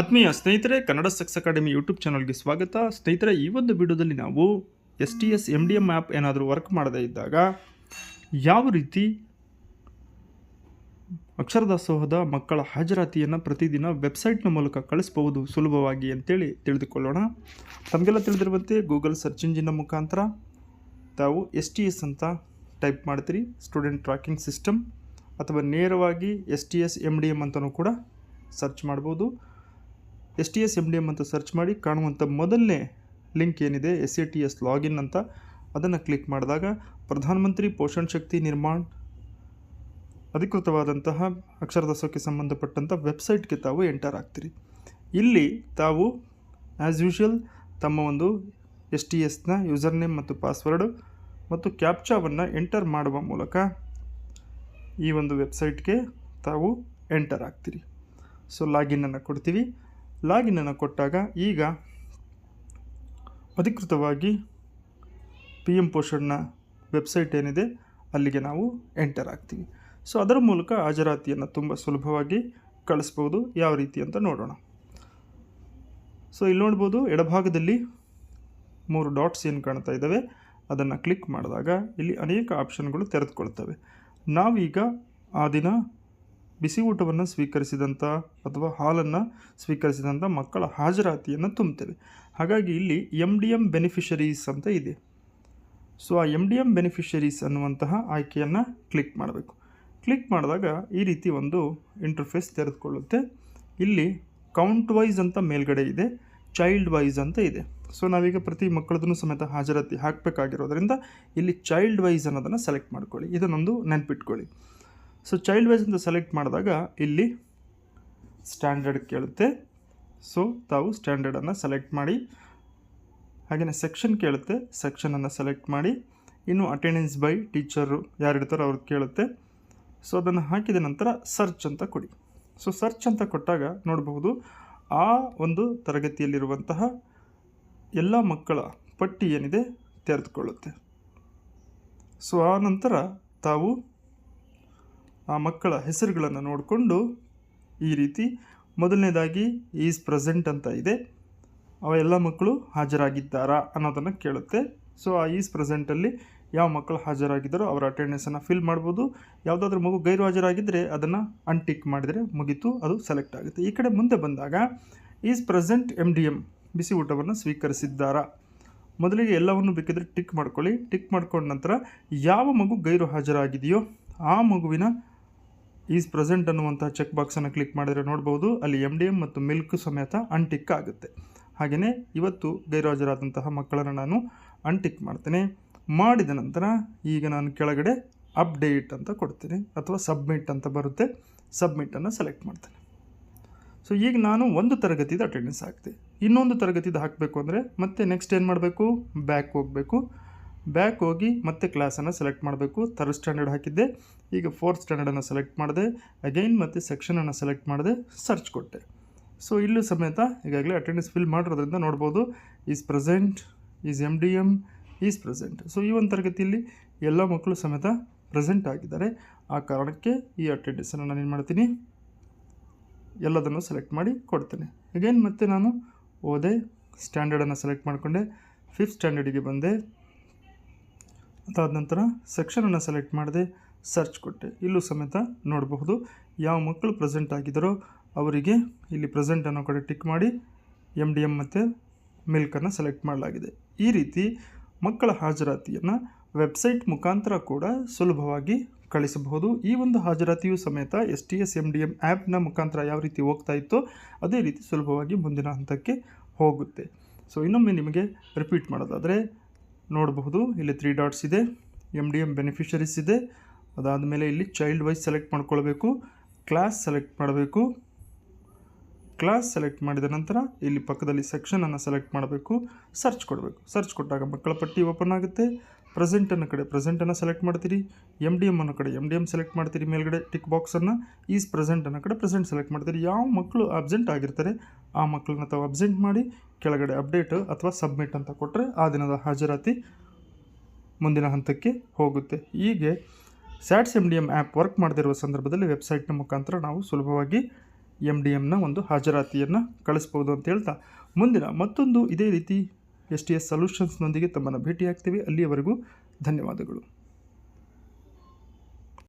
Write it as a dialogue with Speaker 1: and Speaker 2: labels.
Speaker 1: ಆತ್ಮೀಯ ಸ್ನೇಹಿತರೆ, Kannada sucks academy YouTube ಚಾನಲ್ಗೆ ಸ್ವಾಗತ. ಸ್ನೇಹಿತರೆ, ಈ ಒಂದು ವಿಡಿಯೋದಲ್ಲಿ ನಾವು S T S M D M app ಏನಾದರೂ ವರ್ಕ್ ಮಾಡದೇ ಇದ್ದಾಗ ಯಾವ ರೀತಿ ಅಕ್ಷರದಾಸೋಹದ ಮಕ್ಕಳ ಹಾಜರಾತಿಯನ್ನು ಪ್ರತಿದಿನ ವೆಬ್ಸೈಟ್ನ ಮೂಲಕ ಕಳಿಸ್ಬಹುದು ಸುಲಭವಾಗಿ ಅಂತೇಳಿ ತಿಳಿದುಕೊಳ್ಳೋಣ. ತಮಗೆಲ್ಲ ತಿಳಿದಿರುವಂತೆ ಗೂಗಲ್ ಸರ್ಚ್ ಇಂಜಿನ್ನ ಮುಖಾಂತರ ತಾವು ಎಸ್ ಟಿ ಎಸ್ ಅಂತ ಟೈಪ್ ಮಾಡ್ತೀರಿ. ಸ್ಟೂಡೆಂಟ್ ಟ್ರ್ಯಾಕಿಂಗ್ ಸಿಸ್ಟಮ್ ಅಥವಾ ನೇರವಾಗಿ S T S M D M ಅಂತಲೂ ಕೂಡ ಸರ್ಚ್ ಮಾಡ್ಬೋದು. S T S M D M ಅಂತ ಸರ್ಚ್ ಮಾಡಿ ಕಾಣುವಂಥ ಮೊದಲನೇ ಲಿಂಕ್ ಏನಿದೆ, S A T S login ಅಂತ, ಅದನ್ನು ಕ್ಲಿಕ್ ಮಾಡಿದಾಗ ಪ್ರಧಾನಮಂತ್ರಿ ಪೋಷಣ್ ಶಕ್ತಿ ನಿರ್ಮಾಣ ಅಧಿಕೃತವಾದಂತಹ ಅಕ್ಷರದಾಸೋಕ್ಕೆ ಸಂಬಂಧಪಟ್ಟಂಥ ವೆಬ್ಸೈಟ್ಗೆ ತಾವು ಎಂಟರ್ ಆಗ್ತೀರಿ. ಇಲ್ಲಿ ತಾವು ಆ್ಯಸ್ ಯೂಶುವಲ್ ತಮ್ಮ ಒಂದು ಎಸ್ ಟಿ ಎಸ್ನ ಯೂಸರ್ ನೇಮ್ ಮತ್ತು ಪಾಸ್ವರ್ಡು ಮತ್ತು ಕ್ಯಾಪ್ಚಾವನ್ನು ಎಂಟರ್ ಮಾಡುವ ಮೂಲಕ ಈ ಒಂದು ವೆಬ್ಸೈಟ್ಗೆ ತಾವು ಎಂಟರ್ ಆಗ್ತೀರಿ. ಸೊ ಲಾಗಿನ್ನನ್ನು ಕೊಡ್ತೀವಿ. ಲಾಗಿನ್ನನ್ನು ಕೊಟ್ಟಾಗ ಈಗ ಅಧಿಕೃತವಾಗಿ ಪಿ ಎಂ ಪೋಷಣ್ನ ವೆಬ್ಸೈಟ್ ಏನಿದೆ, ಅಲ್ಲಿಗೆ ನಾವು ಎಂಟರ್ ಆಗ್ತೀವಿ. ಸೊ ಅದರ ಮೂಲಕ ಹಾಜರಾತಿಯನ್ನು ತುಂಬ ಸುಲಭವಾಗಿ ಕಳಿಸ್ಬೋದು. ಯಾವ ರೀತಿ ಅಂತ ನೋಡೋಣ. ಸೊ ಇಲ್ಲಿ ನೋಡ್ಬೋದು, ಎಡಭಾಗದಲ್ಲಿ ಮೂರು ಡಾಟ್ಸ್ ಏನು ಕಾಣ್ತಾ ಇದ್ದಾವೆ. ಅದನ್ನು ಕ್ಲಿಕ್ ಮಾಡಿದಾಗ ಇಲ್ಲಿ ಅನೇಕ ಆಪ್ಷನ್ಗಳು ತೆರೆದುಕೊಳ್ತವೆ. ನಾವೀಗ ಆ ದಿನ ಬಿಸಿ ಊಟವನ್ನು ಸ್ವೀಕರಿಸಿದಂಥ ಅಥವಾ ಹಾಲನ್ನು ಸ್ವೀಕರಿಸಿದಂಥ ಮಕ್ಕಳ ಹಾಜರಾತಿಯನ್ನು ತುಂಬುತ್ತೇವೆ. ಹಾಗಾಗಿ ಇಲ್ಲಿ ಎಂ ಡಿ ಎಂ ಬೆನಿಫಿಷರೀಸ್ ಅಂತ ಇದೆ. ಸೊ ಆ ಎಂ ಡಿ ಎಂ ಬೆನಿಫಿಷರೀಸ್ ಅನ್ನುವಂತಹ ಆಯ್ಕೆಯನ್ನು ಕ್ಲಿಕ್ ಮಾಡಬೇಕು. ಕ್ಲಿಕ್ ಮಾಡಿದಾಗ ಈ ರೀತಿ ಒಂದು ಇಂಟರ್ಫೇಸ್ ತೆರೆದುಕೊಳ್ಳುತ್ತೆ. ಇಲ್ಲಿ ಕೌಂಟ್ ವೈಸ್ ಅಂತ ಮೇಲ್ಗಡೆ ಇದೆ ಚೈಲ್ಡ್ ವೈಸ್ ಅಂತ ಇದೆ. ಸೊ ನಾವೀಗ ಪ್ರತಿ ಮಕ್ಕಳದನ್ನು ಸಮೇತ ಹಾಜರಾತಿ ಹಾಕಬೇಕಾಗಿರೋದ್ರಿಂದ ಇಲ್ಲಿ ಚೈಲ್ಡ್ ವೈಸ್ ಅನ್ನೋದನ್ನು ಸೆಲೆಕ್ಟ್ ಮಾಡ್ಕೊಳ್ಳಿ. ಇದನ್ನೊಂದು ನೆನ್ಪಿಟ್ಕೊಳ್ಳಿ. ಸೊ ಚೈಲ್ಡ್ ವೈಸ್ ಅಂತ ಸೆಲೆಕ್ಟ್ ಮಾಡಿದಾಗ ಇಲ್ಲಿ ಸ್ಟ್ಯಾಂಡರ್ಡ್ ಕೇಳುತ್ತೆ. ಸೊ ತಾವು ಸ್ಟ್ಯಾಂಡರ್ಡನ್ನು ಸೆಲೆಕ್ಟ್ ಮಾಡಿ ಹಾಗೆಯೇ ಸೆಕ್ಷನ್ ಕೇಳುತ್ತೆ. ಸೆಕ್ಷನನ್ನು ಸೆಲೆಕ್ಟ್ ಮಾಡಿ, ಇನ್ನು ಅಟೆಂಡೆನ್ಸ್ ಬೈ ಟೀಚರು ಯಾರು ಇರ್ತಾರೋ ಅವ್ರಿಗೆ ಕೇಳುತ್ತೆ. ಸೊ ಅದನ್ನು ಹಾಕಿದ ನಂತರ ಸರ್ಚ್ ಅಂತ ಕೊಡಿ. ಸೊ ಸರ್ಚ್ ಅಂತ ಕೊಟ್ಟಾಗ ನೋಡಬಹುದು, ಆ ಒಂದು ತರಗತಿಯಲ್ಲಿರುವಂತಹ ಎಲ್ಲ ಮಕ್ಕಳ ಪಟ್ಟಿ ಏನಿದೆ ತೆರೆದುಕೊಳ್ಳುತ್ತೆ. ಸೊ ಆ ನಂತರ ತಾವು ಆ ಮಕ್ಕಳ ಹೆಸರುಗಳನ್ನು ನೋಡಿಕೊಂಡು ಈ ರೀತಿ ಮೊದಲನೇದಾಗಿ ಈಸ್ ಪ್ರೆಸೆಂಟ್ ಅಂತ ಇದೆ. ಅವ ಎಲ್ಲ ಮಕ್ಕಳು ಹಾಜರಾಗಿದ್ದಾರಾ ಅನ್ನೋದನ್ನು ಕೇಳುತ್ತೆ. ಸೊ ಆ ಈಸ್ ಪ್ರೆಸೆಂಟಲ್ಲಿ ಯಾವ ಮಕ್ಕಳು ಹಾಜರಾಗಿದ್ದಾರೋ ಅವರ ಅಟೆಂಡೆನ್ಸನ್ನು ಫಿಲ್ ಮಾಡ್ಬೋದು. ಯಾವುದಾದ್ರೂ ಮಗು ಗೈರು ಹಾಜರಾಗಿದ್ದರೆ ಅದನ್ನು ಅನ್ಟಿಕ್ ಮಾಡಿದರೆ ಮುಗೀತು, ಅದು ಸೆಲೆಕ್ಟ್ ಆಗುತ್ತೆ. ಈ ಕಡೆ ಮುಂದೆ ಬಂದಾಗ is present M D M ಬಿಸಿ ಊಟವನ್ನು ಸ್ವೀಕರಿಸಿದ್ದಾರಾ? ಮೊದಲಿಗೆ ಎಲ್ಲವನ್ನು ಬೇಕಿದ್ರೆ ಟಿಕ್ ಮಾಡ್ಕೊಳ್ಳಿ. ಟಿಕ್ ಮಾಡ್ಕೊಂಡ ನಂತರ ಯಾವ ಮಗು ಗೈರು ಹಾಜರಾಗಿದೆಯೋ ಆ ಮಗುವಿನ ಈಸ್ ಪ್ರೆಸೆಂಟ್ ಅನ್ನುವಂಥ ಚೆಕ್ ಬಾಕ್ಸನ್ನು ಕ್ಲಿಕ್ ಮಾಡಿದರೆ ನೋಡ್ಬೋದು. ಅಲ್ಲಿ ಎಂ ಡಿ ಎಂ ಮತ್ತು ಮಿಲ್ಕ್ ಸಮೇತ ಅಂಟಿಕ್ ಆಗುತ್ತೆ. ಹಾಗೆಯೇ ಇವತ್ತು ಗೈರಾಜರಾದಂತಹ ಮಕ್ಕಳನ್ನು ನಾನು ಅಂಟಿಕ್ ಮಾಡ್ತೇನೆ. ಮಾಡಿದ ನಂತರ ಈಗ ನಾನು ಕೆಳಗಡೆ ಅಪ್ಡೇಟ್ ಅಂತ ಕೊಡ್ತೀನಿ. ಅಥವಾ ಸಬ್ಮಿಟ್ ಅಂತ ಬರುತ್ತೆ. ಸಬ್ಮಿಟನ್ನು ಸೆಲೆಕ್ಟ್ ಮಾಡ್ತೇನೆ. ಸೊ ಈಗ ನಾನು ಒಂದು ತರಗತಿದ ಅಟೆಂಡೆನ್ಸ್ ಹಾಕ್ತೆ. ಇನ್ನೊಂದು ತರಗತಿದು ಹಾಕಬೇಕು ಅಂದರೆ ಮತ್ತೆ ನೆಕ್ಸ್ಟ್ ಏನು ಮಾಡಬೇಕು? ಬ್ಯಾಕ್ ಹೋಗಬೇಕು. ಬ್ಯಾಕ್ ಹೋಗಿ ಮತ್ತೆ ಕ್ಲಾಸನ್ನು ಸೆಲೆಕ್ಟ್ ಮಾಡಬೇಕು. ಥರ್ಡ್ ಸ್ಟ್ಯಾಂಡರ್ಡ್ ಹಾಕಿದ್ದೆ. ಈಗ ಫೋರ್ತ್ ಸ್ಟ್ಯಾಂಡರ್ಡನ್ನು ಸೆಲೆಕ್ಟ್ ಮಾಡಿದೆ. ಅಗೈನ್ ಮತ್ತು ಸೆಕ್ಷನನ್ನು ಸೆಲೆಕ್ಟ್ ಮಾಡಿದೆ. ಸರ್ಚ್ ಕೊಟ್ಟೆ. ಸೊ ಇಲ್ಲೂ ಸಮೇತ ಈಗಾಗಲೇ ಅಟೆಂಡೆನ್ಸ್ ಫಿಲ್ ಮಾಡಿರೋದ್ರಿಂದ ನೋಡ್ಬೋದು. Is present is M D M is present so ಈ ಒಂದು ತರಗತಿಯಲ್ಲಿ ಎಲ್ಲ ಮಕ್ಕಳು ಸಮೇತ ಪ್ರೆಸೆಂಟ್ ಆಗಿದ್ದಾರೆ. ಆ ಕಾರಣಕ್ಕೆ ಈ ಅಟೆಂಡೆನ್ಸನ್ನು ನಾನು ಏನು ಮಾಡ್ತೀನಿ? ಎಲ್ಲದನ್ನು ಸೆಲೆಕ್ಟ್ ಮಾಡಿ ಕೊಡ್ತೇನೆ. ಅಗೈನ್ ಮತ್ತೆ ನಾನು ಓದೆ ಸ್ಟ್ಯಾಂಡರ್ಡನ್ನು ಸೆಲೆಕ್ಟ್ ಮಾಡಿಕೊಂಡೆ. ಫಿಫ್ತ್ ಸ್ಟ್ಯಾಂಡರ್ಡಿಗೆ ಬಂದೆ. ಅದಾದ ನಂತರ ಸೆಕ್ಷನನ್ನು ಸೆಲೆಕ್ಟ್ ಮಾಡಿದೆ ಸರ್ಚ್ ಕೊಟ್ಟೆ. ಇಲ್ಲೂ ಸಮೇತ ನೋಡಬಹುದು. ಯಾವ ಮಕ್ಕಳು ಪ್ರೆಸೆಂಟ್ ಆಗಿದ್ದಾರೋ ಅವರಿಗೆ ಇಲ್ಲಿ ಪ್ರೆಸೆಂಟ್ ಅನ್ನೋ ಕಡೆ ಟಿಕ್ ಮಾಡಿ ಎಂ ಡಿ ಎಂ ಮತ್ತು ಮಿಲ್ಕನ್ನು ಸೆಲೆಕ್ಟ್ ಮಾಡಲಾಗಿದೆ. ಈ ರೀತಿ ಮಕ್ಕಳ ಹಾಜರಾತಿಯನ್ನು ವೆಬ್ಸೈಟ್ ಮುಖಾಂತರ ಕೂಡ ಸುಲಭವಾಗಿ ಕಳಿಸಬಹುದು. ಈ ಒಂದು ಹಾಜರಾತಿಯು ಸಮೇತ S T S M D M ಆ್ಯಪ್ನ ಮುಖಾಂತರ ಯಾವ ರೀತಿ ಹೋಗ್ತಾ ಇತ್ತೋ ಅದೇ ರೀತಿ ಸುಲಭವಾಗಿ ಮುಂದಿನ ಹಂತಕ್ಕೆ ಹೋಗುತ್ತೆ. ಸೊ ಇನ್ನೊಮ್ಮೆ ನಿಮಗೆ ರಿಪೀಟ್ ಮಾಡೋದಾದರೆ ನೋಡಬಹುದು. ಇಲ್ಲಿ ತ್ರೀ ಡಾಟ್ಸ್ ಇದೆ ಎಂ ಡಿ ಎಂ ಬೆನಿಫಿಷರೀಸ್ ಇದೆ. ಅದಾದಮೇಲೆ ಇಲ್ಲಿ ಚೈಲ್ಡ್ ವೈಸ್ ಸೆಲೆಕ್ಟ್ ಮಾಡ್ಕೊಳ್ಬೇಕು ಕ್ಲಾಸ್ ಸೆಲೆಕ್ಟ್ ಮಾಡಬೇಕು. ಕ್ಲಾಸ್ ಸೆಲೆಕ್ಟ್ ಮಾಡಿದ ನಂತರ ಇಲ್ಲಿ ಪಕ್ಕದಲ್ಲಿ ಸೆಕ್ಷನನ್ನು ಸೆಲೆಕ್ಟ್ ಮಾಡಬೇಕು ಸರ್ಚ್ ಕೊಡಬೇಕು. ಸರ್ಚ್ ಕೊಟ್ಟಾಗ ಮಕ್ಕಳ ಪಟ್ಟಿ ಓಪನ್ ಆಗುತ್ತೆ. ಪ್ರೆಸೆಂಟ್ ಅನ್ನೋ ಕಡೆ ಪ್ರೆಸೆಂಟನ್ನು ಸೆಲೆಕ್ಟ್ ಮಾಡ್ತೀರಿ. ಎಂ ಡಿ ಎಮ್ಮನ್ನು ಕಡೆ ಎಂ ಡಿ ಎಂ ಸೆಲೆಕ್ಟ್ ಮಾಡ್ತೀರಿ ಮೇಲ್ಗಡೆ ಟಿಕ್ ಬಾಕ್ಸನ್ನು ಈಸ್ ಪ್ರೆಸೆಂಟ್ ಅನ್ನೋ ಕಡೆ ಪ್ರೆಸೆಂಟ್ ಸೆಲೆಕ್ಟ್ ಮಾಡ್ತೀರಿ. ಯಾವ ಮಕ್ಕಳು ಅಬ್ಸೆಂಟ್ ಆಗಿರ್ತಾರೆ, ಆ ಮಕ್ಕಳನ್ನ ತಾವು ಅಬ್ಸೆಂಟ್ ಮಾಡಿ ಕೆಳಗಡೆ ಅಪ್ಡೇಟ್ ಅಥವಾ ಸಬ್ಮಿಟ್ ಅಂತ ಕೊಟ್ಟರೆ ಆ ದಿನದ ಹಾಜರಾತಿ ಮುಂದಿನ ಹಂತಕ್ಕೆ ಹೋಗುತ್ತೆ. ಹೀಗೆ SATS M D M app work ಮಾಡದಿರುವ ಸಂದರ್ಭದಲ್ಲಿ ವೆಬ್ಸೈಟ್ನ ಮುಖಾಂತರ ನಾವು ಸುಲಭವಾಗಿ ಎಂ ಡಿ ಎಮ್ನ ಒಂದು ಹಾಜರಾತಿಯನ್ನು ಕಳಿಸ್ಬೋದು ಅಂತ ಹೇಳ್ತಾ. ಮುಂದಿನ ಮತ್ತೊಂದು ಇದೇ ರೀತಿ ಎಸ್ ಟಿ ಎಸ್ ಸೊಲ್ಯೂಷನ್ಸ್ನೊಂದಿಗೆ ತಮ್ಮನ್ನು ಭೇಟಿಯಾಗ್ತೀವಿ. ಅಲ್ಲಿಯವರೆಗೂ ಧನ್ಯವಾದಗಳು.